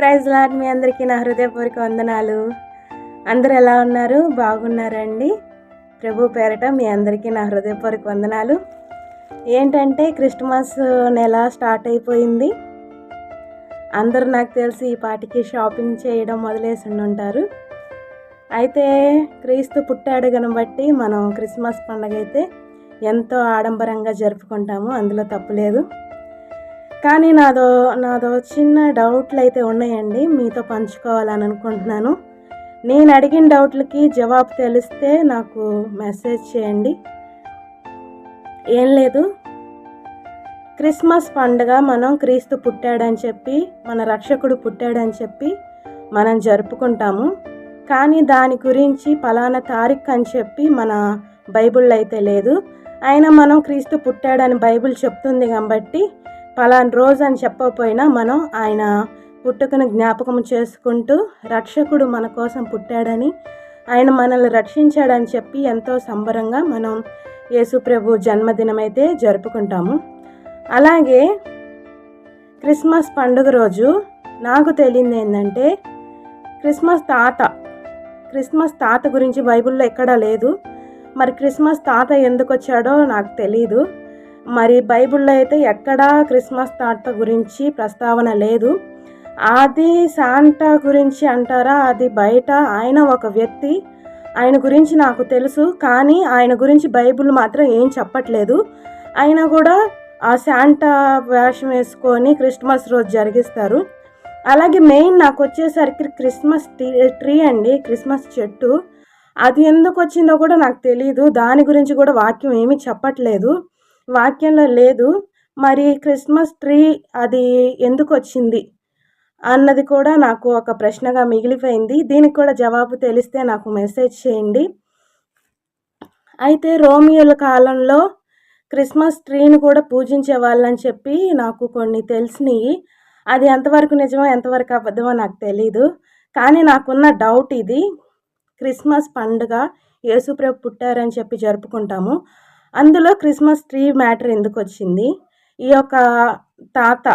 Praise lord మీ అందరికీ నా హృదయపూర్వక వందనాలు. అందరు ఎలా ఉన్నారు? బాగున్నారండి. ప్రభు పేరట మీ అందరికీ నా హృదయపూర్వక వందనాలు. ఏంటంటే క్రిస్మస్ నెల స్టార్ట్ అయిపోయింది. అందరూ నాకు తెలిసి ఈ పాటికి షాపింగ్ చేయడం మొదలేసి ఉంటారు అయితే క్రీస్తు పుట్టాడు బట్టి మనం క్రిస్మస్ పండగ అయితే ఎంతో ఆడంబరంగా జరుపుకుంటాము. అందులో తప్పులేదు కానీ నాదో నాదో చిన్న డౌట్లు అయితే ఉన్నాయండి. మీతో పంచుకోవాలని అనుకుంటున్నాను. నేను అడిగిన డౌట్లకి జవాబు తెలిస్తే నాకు మెసేజ్ చేయండి. ఏం లేదు. క్రిస్మస్ పండుగ మనం క్రీస్తు పుట్టాడని చెప్పి మన రక్షకుడు పుట్టాడని చెప్పి మనం జరుపుకుంటాము. కానీ దాని గురించి పలానా తారీఖు అని చెప్పి మన బైబిల్లో అయితే లేదు. అయినా మనం క్రీస్తు పుట్టాడని బైబిల్ చెప్తుంది కాబట్టి పలానా రోజు అని చెప్పకపోయినా మనం ఆయన పుట్టుకను జ్ఞాపకం చేసుకుంటూ రక్షకుడు మన కోసం పుట్టాడని ఆయన మనల్ని రక్షించాడని చెప్పి ఎంతో సంబరంగా మనం యేసుప్రభు జన్మదినం అయితే జరుపుకుంటాము. అలాగే క్రిస్మస్ పండుగ రోజు నాకు తెలియంది ఏంటంటే క్రిస్మస్ తాత క్రిస్మస్ తాత గురించి బైబిల్లో ఎక్కడా లేదు. మరి క్రిస్మస్ తాత ఎందుకు వచ్చాడో నాకు తెలీదు. మరి బైబిల్లో అయితే ఎక్కడా క్రిస్మస్ తాత గురించి ప్రస్తావన లేదు. అది శాంటా గురించి అంటారా? అది బయట ఆయన ఒక వ్యక్తి ఆయన గురించి నాకు తెలుసు కానీ ఆయన గురించి బైబిల్ మాత్రం ఏం చెప్పట్లేదు. అయినా కూడా ఆ శాంటా వేషం వేసుకొని క్రిస్మస్ రోజు జరిగిస్తారు. అలాగే మెయిన్ నాకు వచ్చేసరికి క్రిస్మస్ ట్రీ అండి క్రిస్మస్ చెట్టు. అది ఎందుకు వచ్చిందో కూడా నాకు తెలియదు దాని గురించి కూడా వాక్యం ఏమీ చెప్పట్లేదు. వాక్యంలో లేదు. మరి క్రిస్మస్ ట్రీ అది ఎందుకు వచ్చింది అన్నది కూడా నాకు ఒక ప్రశ్నగా మిగిలిపోయింది. దీనికి కూడా జవాబు తెలిస్తే నాకు మెసేజ్ చేయండి. అయితే రోమియోల కాలంలో క్రిస్మస్ ట్రీని కూడా పూజించే వాళ్ళని చెప్పి నాకు కొన్ని తెలిసినాయి. అది ఎంతవరకు నిజమో ఎంతవరకు అబద్ధమో నాకు తెలీదు. కానీ నాకున్న డౌట్ ఇది. క్రిస్మస్ పండుగ యేసుప్రభు పుట్టారని చెప్పి జరుపుకుంటాము. అందులో క్రిస్మస్ ట్రీ మ్యాటర్ ఎందుకు వచ్చింది? ఈ యొక్క తాత